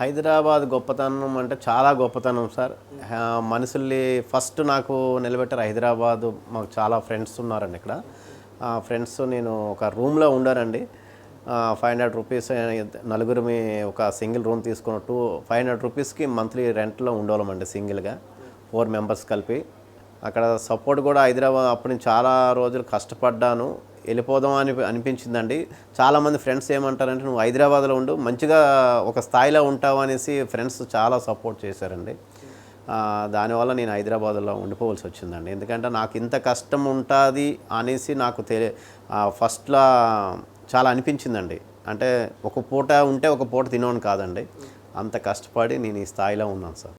హైదరాబాద్ గొప్పతనం అంటే చాలా గొప్పతనం సార్. మనుషుల్ని ఫస్ట్ నాకు నిలబెట్టారు హైదరాబాద్. మాకు చాలా ఫ్రెండ్స్ ఉన్నారండి ఇక్కడ. ఫ్రెండ్స్ నేను ఒక రూమ్లో ఉండారండి ఫైవ్ హండ్రెడ్ రూపీస్ నలుగురు మీ ఒక సింగిల్ రూమ్ తీసుకున్న టూ ఫైవ్ హండ్రెడ్ రూపీస్కి మంత్లీ రెంట్లో ఉండేవాళ్ళమండి సింగిల్గా ఫోర్ మెంబర్స్ కలిపి. అక్కడ సపోర్ట్ కూడా హైదరాబాద్ అప్పుడు నేను చాలా రోజులు కష్టపడ్డాను. వెళ్ళిపోదాం అని అనిపించిందండి. చాలామంది ఫ్రెండ్స్ ఏమంటారంటే నువ్వు హైదరాబాద్లో ఉండు మంచిగా ఒక స్థాయిలో ఉంటావు అనేసి ఫ్రెండ్స్ చాలా సపోర్ట్ చేశారండి. దానివల్ల నేను హైదరాబాద్లో ఉండిపోవాల్సి వచ్చిందండి. ఎందుకంటే నాకు ఇంత కష్టం ఉంటుంది అనేసి నాకు తెలి ఫస్ట్లో చాలా అనిపించిందండి. అంటే ఒక పూట ఉంటే ఒక పూట తినవని కాదండి. అంత కష్టపడి నేను ఈ స్థాయిలో ఉన్నాను సార్.